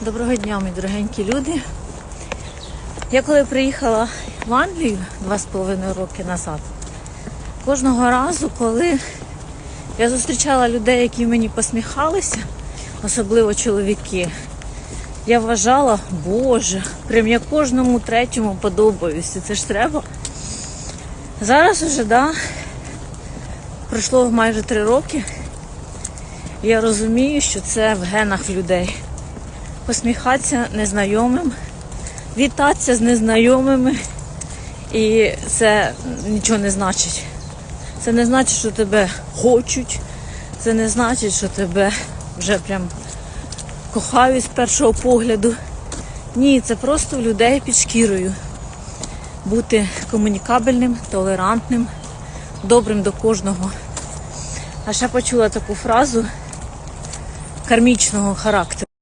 Доброго дня, мої дорогенькі люди. Я коли приїхала в Англію два з половиною роки назад, кожного разу, коли я зустрічала людей, які мені посміхалися, особливо чоловіки, я вважала, Боже, прям я кожному третьому подобаюся. Це ж треба. Зараз уже, да, пройшло майже три роки. Я розумію, що це в генах людей посміхатися незнайомим, вітатися з незнайомими. І це нічого не значить. Це не значить, що тебе хочуть, це не значить, що тебе вже прям кохають з першого погляду. Ні, це просто в людей під шкірою. Бути комунікабельним, толерантним, добрим до кожного. А ще почула таку фразу кармічного характеру.